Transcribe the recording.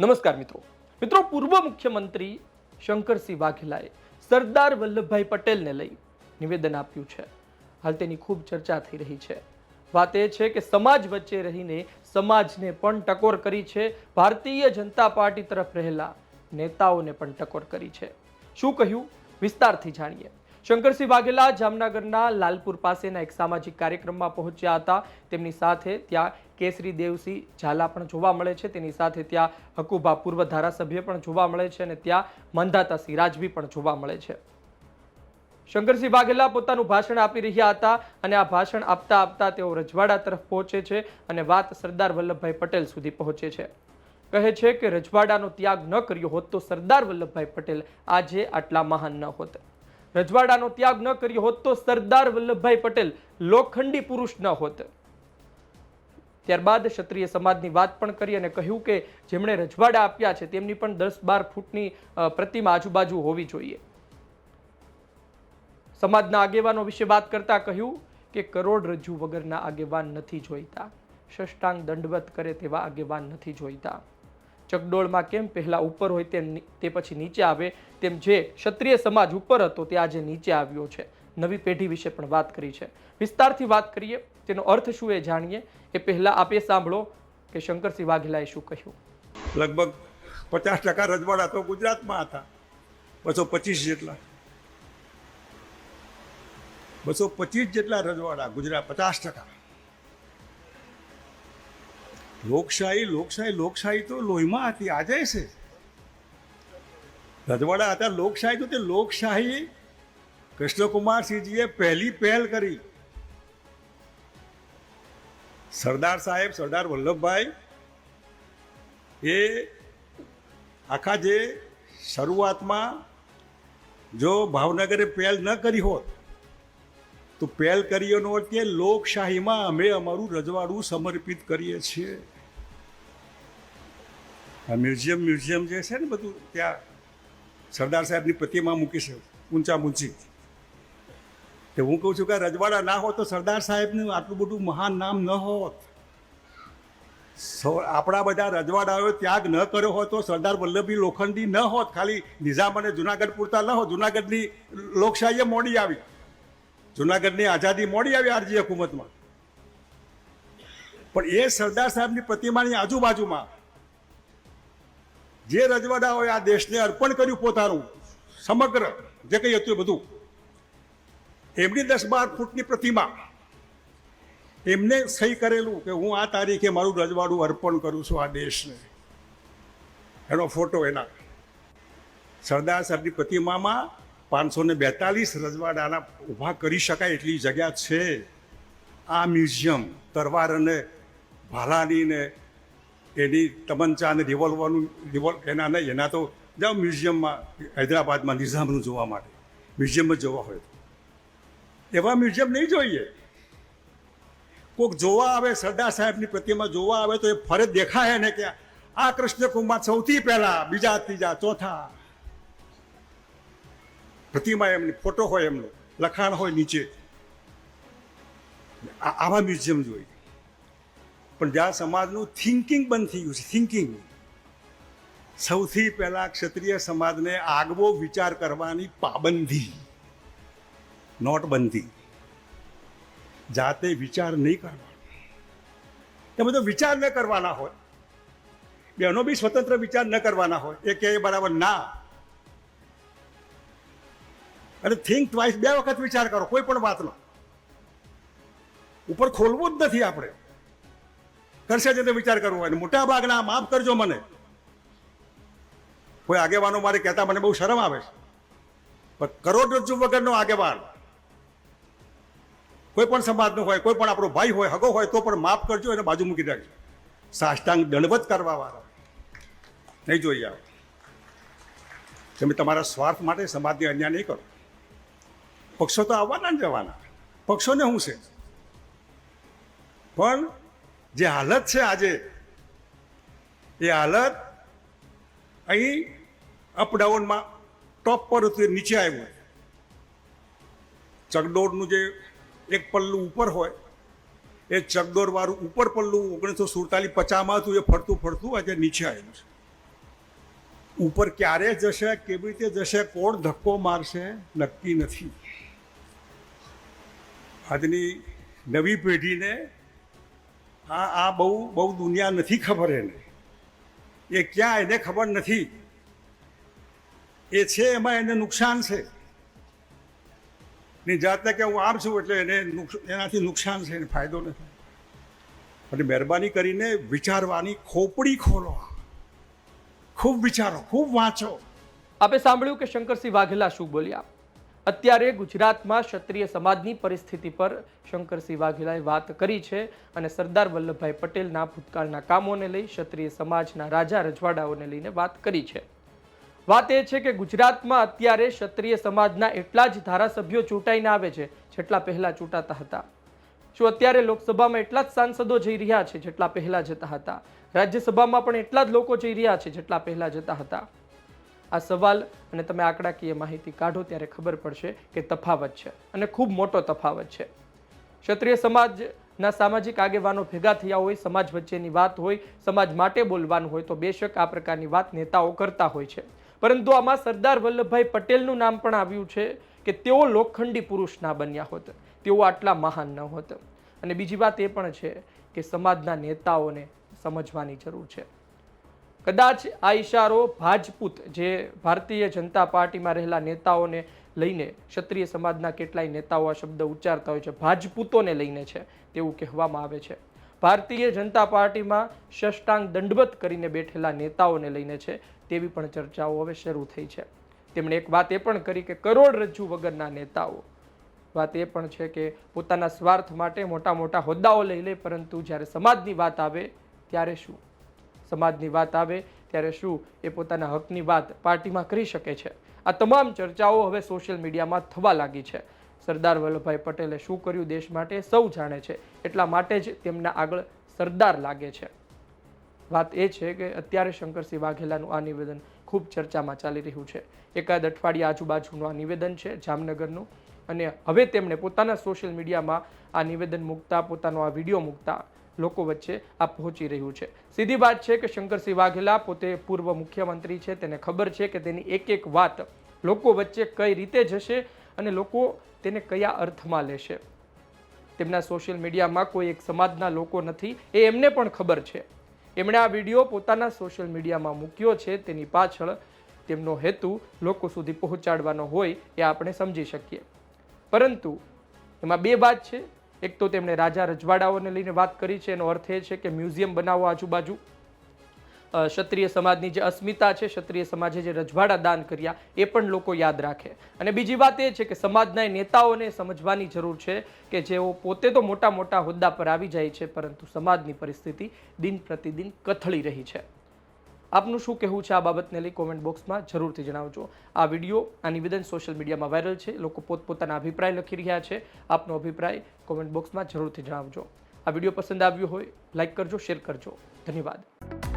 નમસ્કાર મિત્રો. મિત્રો, પૂર્વ મુખ્યમંત્રી શંકરસિંહ વાઘેલાએ સરદાર વલ્લભભાઈ પટેલને લઈ નિવેદન આપ્યું છે. હાલ તેની ખૂબ ચર્ચા થઈ રહી છે. વાત એ છે કે સમાજ વચ્ચે રહીને સમાજને પણ ટકોર કરી છે. ભારતીય જનતા પાર્ટી તરફ રહેલા નેતાઓને પણ ટકોર કરી છે. શું કહ્યું? વિસ્તારથી જાણીએ. શંકરસિંહ વાઘેલા જામનગરના લાલપુર પાસેના એક સામાજિક કાર્યક્રમમાં પહોંચ્યા હતા. તેમની સાથે ત્યાં કેસરી દેવસિંહ ઝાલા પણ જોવા મળે છે. તેની સાથે ત્યાં હકુબા પૂર્વ ધારાસભ્ય પણ જોવા મળે છે અને ત્યાં મંદાતા સિંહ પણ જોવા મળે છે. શંકરસિંહ વાઘેલા પોતાનું ભાષણ આપી રહ્યા હતા અને આ ભાષણ આપતા આપતા તેઓ રજવાડા તરફ પહોંચે છે અને વાત સરદાર વલ્લભભાઈ પટેલ સુધી પહોંચે છે. કહે છે કે રજવાડાનો ત્યાગ ન કર્યો હોત તો સરદાર વલ્લભભાઈ પટેલ આજે આટલા મહાન ન હોત. રજવાડાનો ત્યાગ ન કર્યો હોત તો સરદાર વલ્લભભાઈ પટેલ લોખંડી પુરુષ ન હોત. ત્યારબાદ ક્ષત્રિય સમાજની વાત પણ કરી અને કહ્યું કે જેમણે રજવાડા આપ્યા છે, તેમની પણ દસ બાર ફૂટની પ્રતિમા આજુબાજુ હોવી જોઈએ. સમાજના આગેવાનો વિશે વાત કરતા કહ્યું કે કરોડરજ્જુ વગરના આગેવાન નથી જોઈતા. ષષ્ટાંગ દંડવત કરે તેવા આગેવાન નથી જોઈતા. ચકડોળમાં કેમ પહેલાં ઉપર હોય તેમ તે પછી નીચે આવે, તેમ જે ક્ષત્રિય સમાજ ઉપર હતો તે આજે નીચે આવ્યો છે. નવી પેઢી વિશે પણ વાત કરી છે. વિસ્તારથી વાત કરીએ, તેનો અર્થ શું એ જાણીએ? એ પહેલા આપે સાંભળો કે શંકરસિંહ વાઘેલાએ શું કહ્યું? લગભગ પચાસ ટકા રજવાડા તો ગુજરાતમાં હતા. બસો પચીસ જેટલા. બસો પચીસ જેટલા રજવાડા ગુજરાત, પચાસ ટકા. લોકશાહી લોકશાહી લોકશાહી તો લોહીમાં હતી, આજે છે. રજવાડા હતા, લોકશાહી તો તે લોકશાહી કૃષ્ણકુમારસિંહજીએ પહેલી પહેલ કરી. સરદાર સાહેબ, સરદાર વલ્લભભાઈ, એ આખા જે શરૂઆતમાં જો ભાવનગરે પહેલ ન કરી હોત, તો પહેલ કરી એનો અર્થ કે લોકશાહીમાં અમે અમારું રજવાડું સમર્પિત કરીએ છીએ. આ મ્યુઝિયમ મ્યુઝિયમ જે છે ને બધું, ત્યાં સરદાર સાહેબની પ્રતિમા મૂકી છે ઊંચા ઊંચી તે હું કહું છું કે રજવાડા ના હોત તો સરદાર સાહેબનું આટલું બધું મહાન નામ ન હોત. આપણા બધા રજવાડાઓએ ત્યાગ ન કર્યો હોત તો સરદાર વલ્લભભાઈ લોખંડી ન હોત. ખાલી નિઝામ અને જુનાગઢ પૂરતા ન હોત. જુનાગઢની લોકશાહીએ મોડી આવી. જુનાગઢની આઝાદી મોડી આવી આરજી હુકુમતમાં. પણ એ સરદાર સાહેબની પ્રતિમાની આજુબાજુમાં જે રજવાડાઓએ આ દેશને અર્પણ કર્યું પોતાનું, સમગ્ર જે કંઈ હતું એ બધું એમની દસ બાર ફૂટની પ્રતિમા. એમને સહી કરેલું કે હું આ તારીખે મારું રજવાડું અર્પણ કરું છું આ દેશને. એનો ફોટો એના. સરદાર સાહેબની પ્રતિમામાં પાંચસો ને બેતાલીસ રજવાડાના ઊભા કરી શકાય એટલી જગ્યા છે. આ મ્યુઝિયમ, તરવાર અને ભાલાની ને એની તમંચા અને રિવોલ્વરનું, રિવોલ્વ એના નહીં, એના તો જાઓ મ્યુઝિયમમાં, હૈદરાબાદમાં, નિઝામનું જોવા માટે. મ્યુઝિયમમાં જોવા હોય તો. એવા મ્યુઝિયમ નહીં જોઈએ. કોઈક જોવા આવે, સરદાર સાહેબની પ્રતિમા જોવા આવે તો એ ફરજ દેખાય ને કે આ કૃષ્ણકુમાર સૌથી પહેલા, બીજા, ત્રીજા, ચોથા. પ્રતિમા એમની, ફોટો હોય એમનો, લખાણ હોય નીચે. આવા મ્યુઝિયમ જોઈએ. પણ જ્યાં સમાજનું થિંકિંગ બંધ થઈ ગયું છે થિંકિંગ સૌથી પહેલા ક્ષત્રિય સમાજને આગવો વિચાર કરવાની પાબંદી નોટબંધી. જાતે વિચાર નહીં કરવાનો. એ બધો વિચાર ન કરવાના હોય. બેનો બી સ્વતંત્ર વિચાર ન કરવાના હોય. એ કે બરાબર, ના. અને થિંક ટ્વાઇસ બે વખત વિચાર કરો, કોઈ પણ વાતનો. ઉપર ખોલવું જ નથી આપણે. કરશે જે વિચાર કરવો હોય. મોટા ભાગના માફ કરજો મને. કોઈ આગેવાનો મારે કહેતા મને બહુ શરમ આવે છે. પણ કરોડરજ્જુ વગરનો આગેવાન. કોઈ પણ સમાજનો હોય કોઈ પણ આપણો ભાઈ હોય, હગો હોય, તો પણ માફ કરજો, એને બાજુ મૂકી રાખજો. સાષ્ટાંગ દંડવત કરવા વાળા. નહીં જોઈએ આવે. તમે તમારા સ્વાર્થ માટે સમાજને અન્યાય નહીં કરો. પક્ષો તો આવવાના ને જવાના પક્ષોને શું છે? પણ જે હાલત છે આજે, એ હાલત અહીં અપડાઉનમાં ટોપ પર નીચે આવ્યું ચકડોળનું જે એક પલ્લું ઉપર હોય એ ચકડોરવાળું ઉપર પલ્લું ઓગણીસો સુડતાલીસ પચાસમાં હતું, એ ફરતું ફરતું આજે નીચે આવ્યું છે. ઉપર ક્યારે જશે, કેવી રીતે જશે, કોણ ધક્કો મારશે, નક્કી નથી. આજની નવી પેઢીને આ આ બહુ બહુ દુનિયા નથી ખબર એને. એ ક્યાં, એને ખબર નથી. એ છે, એમાં એને નુકસાન છે. ની જાતને કે હું આમ છું એટલે એને એનાથી નુકસાન છે, એને ફાયદો નથી. એટલે મહેરબાની કરીને વિચારવાની ખોપડી ખોલો. ખૂબ વિચારો, ખૂબ વાંચો. આપે સાંભળ્યું કે શંકરસિંહ વાઘેલા શું બોલ્યા? અત્યારે ગુજરાતમાં ક્ષત્રિય સમાજની પરિસ્થિતિ પર શંકરસિંહ વાઘેલાએ વાત કરી છે અને સરદાર વલ્લભભાઈ પટેલના ભૂતકાળના કામોને લઈ ક્ષત્રિય સમાજના રાજા રજવાડાઓને લઈને વાત કરી છે. વાત એ છે કે ગુજરાતમાં અત્યારે ક્ષત્રિય સમાજના એટલા જ ધારાસભ્યો ચૂંટાઈને આવે છે, જેટલા પહેલાં ચૂંટાતા હતા. શું અત્યારે લોકસભામાં એટલા જ સાંસદો જઈ રહ્યા છે, જેટલા પહેલાં જતા હતા? રાજ્યસભામાં પણ એટલા જ લોકો જઈ રહ્યા છે, જેટલા પહેલાં જતા હતા? આ સવાલ અને તમે આંકડાકીય માહિતી કાઢો ત્યારે ખબર પડશે કે તફાવત છે અને ખૂબ મોટો તફાવત છે. ક્ષત્રિય સમાજના સામાજિક આગેવાનો ભેગા થયા હોય, સમાજ વચ્ચેની વાત હોય, સમાજ માટે બોલવાનું હોય તો બેશક આ પ્રકારની વાત નેતાઓ કરતા હોય છે. પરંતુ આમાં સરદાર વલ્લભભાઈ પટેલનું નામ પણ આવ્યું છે કે તેઓ લોખંડી પુરુષ ના બન્યા હોત. તેઓ આટલા મહાન ન હોત. અને બીજી વાત એ પણ છે કે સમાજના નેતાઓને સમજવાની જરૂર છે. કદાચ આ ઈશારો ભાજપૂત જે ભારતીય જનતા પાર્ટીમાં રહેલા નેતાઓને લઈને ક્ષત્રિય સમાજના કેટલાય નેતાઓ આ શબ્દ ઉચ્ચારતા હોય છે, ભાજપૂતોને લઈને છે તેવું કહેવામાં આવે છે. ભારતીય જનતા પાર્ટીમાં ષષ્ટાંગ દંડવત કરીને બેઠેલા નેતાઓને લઈને છે તેવી પણ ચર્ચાઓ હવે શરૂ થઈ છે. તેમણે એક વાત એ પણ કરી કે કરોડરજ્જુ વગરના નેતાઓ. વાત એ પણ છે કે પોતાના સ્વાર્થ માટે મોટા મોટા હોદ્દાઓ લઈ લે, પરંતુ જ્યારે સમાજની વાત આવે ત્યારે શું? સમાજની વાત આવે ત્યારે શું એ પોતાના હકની વાત પાર્ટીમાં કરી શકે છે? આ તમામ ચર્ચાઓ હવે સોશિયલ મીડિયામાં થવા લાગી છે. સરદાર વલ્લભભાઈ પટેલે શું કર્યું દેશ માટે સૌ જાણે છે. એટલા માટે જ તેમના આગળ સરદાર લાગે છે. વાત એ છે કે અત્યારે શંકરસિંહ વાઘેલાનું આ નિવેદન ખૂબ ચર્ચામાં ચાલી રહ્યું છે. એકાદ અઠવાડિયા આજુબાજુનું આ નિવેદન છે, જામનગરનું. અને હવે તેમણે પોતાના સોશિયલ મીડિયામાં આ નિવેદન મૂકતા, પોતાનો આ વીડિયો મૂકતા લોકો વચ્ચે આ પહોંચી રહ્યું છે. સીધી વાત છે કે શંકરસિંહ વાઘેલા પોતે પૂર્વ મુખ્યમંત્રી છે, તેને ખબર છે કે તેની એક એક વાત લોકો વચ્ચે કઈ રીતે જશે અને લોકો તેને કયા અર્થમાં લેશે. તેમના સોશિયલ મીડિયામાં કોઈ એક સમાજના લોકો નથી, એ એમને પણ ખબર છે. એમણે આ વીડિયો પોતાના સોશિયલ મીડિયામાં મૂક્યો છે. તેની પાછળ તેમનો હેતુ લોકો સુધી પહોંચાડવાનો હોય એ આપણે સમજી શકીએ. પરંતુ એમાં બે વાત છે. એક તો તેમણે રાજા રજવાડાઓને લઈને વાત કરી છે. એનો અર્થ એ છે કે મ્યુઝિયમ બનાવો આજુબાજુ. ક્ષત્રિય સમાજની જે અસ્મિતા છે, ક્ષત્રિય સમાજે જે રજવાડા દાન કર્યા, એ પણ લોકો યાદ રાખે. અને બીજી વાત એ છે કે સમાજના નેતાઓને સમજવાની જરૂર છે કે જેઓ પોતે તો મોટા મોટા હોદ્દા પર આવી જાય છે, પરંતુ સમાજની પરિસ્થિતિ દિન પ્રતિદિન કથળી રહી છે. આપનું શું કહેવું છે આ બાબતને લઈ કોમેન્ટ બોક્સમાં જરૂરથી જણાવજો. આ વીડિયો, આ નિવેદન સોશિયલ મીડિયામાં વાયરલ છે. લોકો પોતપોતાના અભિપ્રાય લખી રહ્યા છે. આપનો અભિપ્રાય કોમેન્ટ બોક્સમાં જરૂરથી જણાવજો. આ વીડિયો પસંદ આવ્યો હોય લાઈક કરજો શેર કરજો. ધન્યવાદ.